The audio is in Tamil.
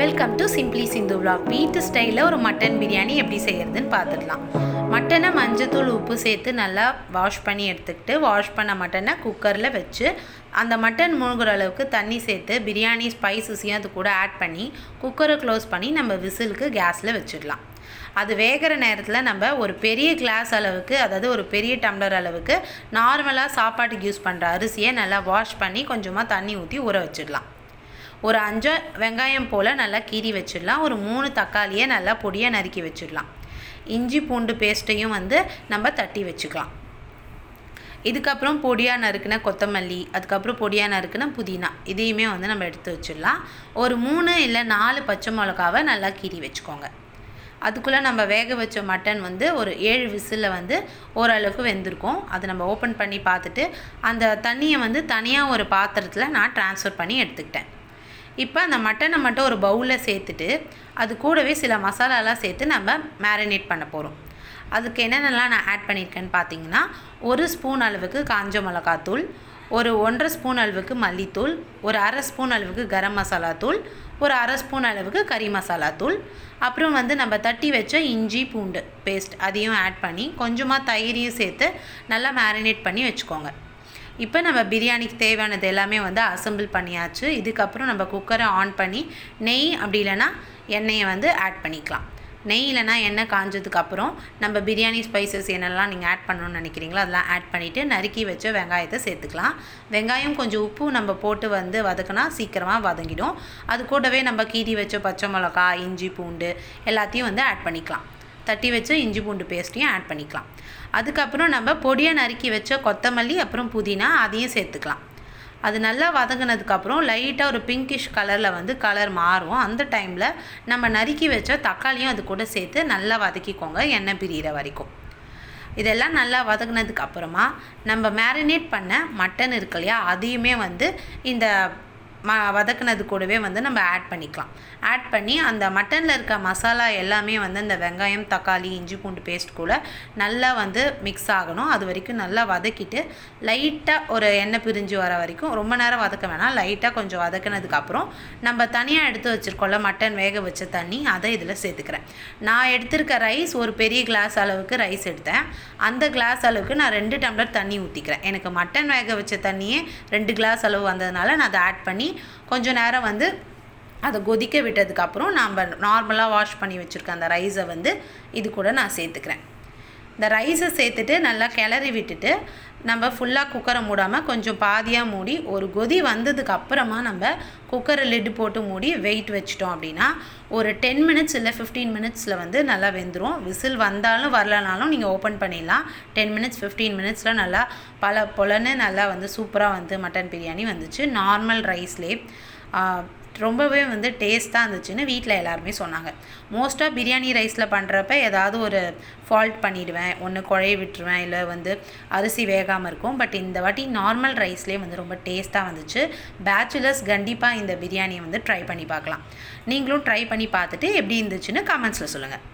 Welcome to simply Sindhu vlog வீட்டு ஸ்டைலில் ஒரு மட்டன் பிரியாணி எப்படி செய்கிறதுன்னு பார்த்துடலாம் மட்டனை மஞ்சத்தூள் உப்பு சேர்த்து நல்லா வாஷ் பண்ணி எடுத்துக்கிட்டு வாஷ் பண்ண மட்டனை குக்கரில் வச்சு அந்த மட்டன் மூழ்கிற அளவுக்கு தண்ணி சேர்த்து பிரியாணி ஸ்பைசஸையும் அது கூட ஆட் பண்ணி குக்கரை க்ளோஸ் பண்ணி நம்ம விசிலுக்கு கேஸில் வச்சிடலாம். அது வேகிற நேரத்தில் நம்ம ஒரு பெரிய கிளாஸ் அளவுக்கு அதாவது ஒரு பெரிய டம்ளர் அளவுக்கு நார்மலாக சாப்பாட்டுக்கு யூஸ் பண்ணுற அரிசியை நல்லா வாஷ் பண்ணி கொஞ்சமாக தண்ணி ஊற்றி ஊற வச்சிடலாம். ஒரு அஞ்சு வெங்காயம் போல் நல்லா கீறி வச்சிடலாம். ஒரு மூணு தக்காளியை நல்லா பொடியாக நறுக்கி வச்சிடலாம். இஞ்சி பூண்டு பேஸ்ட்டையும் வந்து நம்ம தட்டி வச்சுக்கலாம். இதுக்கப்புறம் பொடியாக நறுக்குன கொத்தமல்லி அதுக்கப்புறம் பொடியாக நறுக்குன புதினா இதையுமே வந்து நம்ம எடுத்து வச்சிடலாம். ஒரு மூணு இல்லை நாலு பச்சை மிளகாவை நல்லா கீறி வச்சுக்கோங்க. அதுக்குள்ளே நம்ம வேக வச்ச மட்டன் வந்து ஒரு ஏழு விசிலில் வந்து ஓரளவுக்கு வெந்திருக்கும். அதை நம்ம ஓப்பன் பண்ணி பார்த்துட்டு அந்த தண்ணியை வந்து தனியாக ஒரு பாத்திரத்தில் நான் ட்ரான்ஸ்ஃபர் பண்ணி எடுத்துக்கிட்டேன். இப்போ அந்த மட்டனை மட்டும் ஒரு பவுலில் சேர்த்துட்டு அது கூடவே சில மசாலாலாம் சேர்த்து நம்ம மேரினேட் பண்ண போகிறோம் அதுக்கு என்னென்னலாம் நான் ஆட் பண்ணியிருக்கேன்னு பார்த்தீங்கன்னா ஒரு ஸ்பூன் அளவுக்கு காஞ்ச மிளகாத்தூள் ஒரு ஒன்றரை ஸ்பூன் அளவுக்கு மல்லித்தூள் ஒரு அரை ஸ்பூன் அளவுக்கு கரம் மசாலா தூள் ஒரு அரை ஸ்பூன் அளவுக்கு கறி மசாலா தூள். அப்புறம் வந்து நம்ம தட்டி வச்ச இஞ்சி பூண்டு பேஸ்ட் அதையும் ஆட் பண்ணி கொஞ்சமாக தயிரையும் சேர்த்து நல்லா மேரினேட் பண்ணி வச்சுக்கோங்க. இப்போ நம்ம பிரியாணிக்கு தேவையானது எல்லாமே வந்து அசம்பிள் பண்ணியாச்சு. இதுக்கப்புறம் நம்ம குக்கரை ஆன் பண்ணி நெய் அப்படி இல்லைன்னா எண்ணெயை வந்து ஆட் பண்ணிக்கலாம். நெய் இல்லைனா எண்ணெய் காஞ்சதுக்கப்புறம் நம்ம பிரியாணி ஸ்பைசஸ் என்னெல்லாம் நீங்கள் ஆட் பண்ணணும்னு நினைக்கிறீங்களோ அதெல்லாம் ஆட் பண்ணிவிட்டு நறுக்கி வச்ச வெங்காயத்தை சேர்த்துக்கலாம். வெங்காயம் கொஞ்சம் உப்பு நம்ம போட்டு வந்து வதக்கினா சீக்கிரமாக வதங்கிடும். அது கூடவே நம்ம கீறி வச்ச பச்சை மிளகா இஞ்சி பூண்டு எல்லாத்தையும் வந்து ஆட் பண்ணிக்கலாம். தட்டி வச்ச இஞ்சி பூண்டு பேஸ்ட்டையும் ஆட் பண்ணிக்கலாம். அதுக்கப்புறம் நம்ம பொடியை நறுக்கி வச்ச கொத்தமல்லி அப்புறம் புதினா அதையும் சேர்த்துக்கலாம். அது நல்லா வதங்கினதுக்கப்புறம் லைட்டாக ஒரு பிங்கிஷ் கலரில் வந்து கலர் மாறும். அந்த டைமில் நம்ம நறுக்கி வச்ச தக்காளியும் அது கூட சேர்த்து நல்லா வதக்கிக்கோங்க எண்ணெய் பிரியிற வரைக்கும். இதெல்லாம் நல்லா வதங்கினதுக்கு அப்புறமா நம்ம மேரினேட் பண்ண மட்டன் இருக்கு இல்லையா அதையுமே வந்து இந்த ம வதக்குனது கூடவே வந்து நம்ம ஆட் பண்ணிக்கலாம். ஆட் பண்ணி அந்த மட்டனில் இருக்க மசாலா எல்லாமே வந்து அந்த வெங்காயம் தக்காளி இஞ்சி பூண்டு பேஸ்ட் கூட நல்லா வந்து மிக்ஸ் ஆகணும். அது வரைக்கும் நல்லா வதக்கிட்டு லைட்டாக ஒரு எண்ணெய் பிரிஞ்சு வர வரைக்கும் ரொம்ப நேரம் வதக்க வேணாம். லைட்டாக கொஞ்சம் வதக்குனதுக்கப்புறம் நம்ம தனியாக எடுத்து வச்சுருக்கோம்ல மட்டன் வேக வச்ச தண்ணி அதை இதில் சேர்த்துக்கிறேன். நான் எடுத்திருக்க ரைஸ் ஒரு பெரிய கிளாஸ் அளவுக்கு ரைஸ் எடுத்தேன். அந்த கிளாஸ் அளவுக்கு நான் ரெண்டு டம்ளர் தண்ணி ஊற்றிக்கிறேன் எனக்கு மட்டன் வேக வச்ச தண்ணியே ரெண்டு கிளாஸ் அளவு வந்ததுனால நான் அதை ஆட் பண்ணி கொஞ்சம் நேரம் வந்து அதை கொதிக்க விட்டதுக்கப்புறம் நம்ம நார்மலாக வாஷ் பண்ணி வச்சுருக்க அந்த ரைஸை வந்து இது கூட நான் சேர்த்துக்கிறேன். இந்த ரைஸை சேர்த்துட்டு நல்லா கிளறி விட்டுட்டு நம்ம ஃபுல்லாக குக்கரை மூடாமல் கொஞ்சம் பாதியாக மூடி ஒரு கொதி வந்ததுக்கு அப்புறமா நம்ம குக்கரை லிட் போட்டு மூடி வெயிட் வச்சிட்டோம் அப்படின்னா ஒரு டென் மினிட்ஸ் இல்லை ஃபிஃப்டீன் மினிட்ஸில் வந்து நல்லா வெந்துடும் விசில் வந்தாலும் வரலனாலும் நீங்கள் ஓப்பன் பண்ணிடலாம். டென் மினிட்ஸ் ஃபிஃப்டீன் மினிட்ஸில் நல்லா பல பொலன்னு நல்லா வந்து சூப்பராக வந்து மட்டன் பிரியாணி வந்துச்சு. நார்மல் ரைஸ்லேயே ரொம்பவே வந்து டேஸ்ட்டாக இருந்துச்சுன்னு வீட்டில் எல்லாருமே சொன்னாங்க. மோஸ்ட்டாக பிரியாணி ரைஸில் பண்ணுறப்ப ஏதாவது ஒரு ஃபால்ட் பண்ணிவிடுவேன் ஒன்று குழைய விட்டுருவேன் இல்லை வந்து அரிசி வேகாமல் இருக்கும். பட் இந்த வாட்டி நார்மல் ரைஸ்லேயே வந்து ரொம்ப டேஸ்ட்டாக வந்துச்சு. பேச்சுலர்ஸ் கண்டிப்பாக இந்த பிரியாணியை வந்து ட்ரை பண்ணி பார்க்கலாம். நீங்களும் ட்ரை பண்ணி பார்த்துட்டு எப்படி இருந்துச்சுன்னு கமெண்ட்ஸில் சொல்லுங்கள்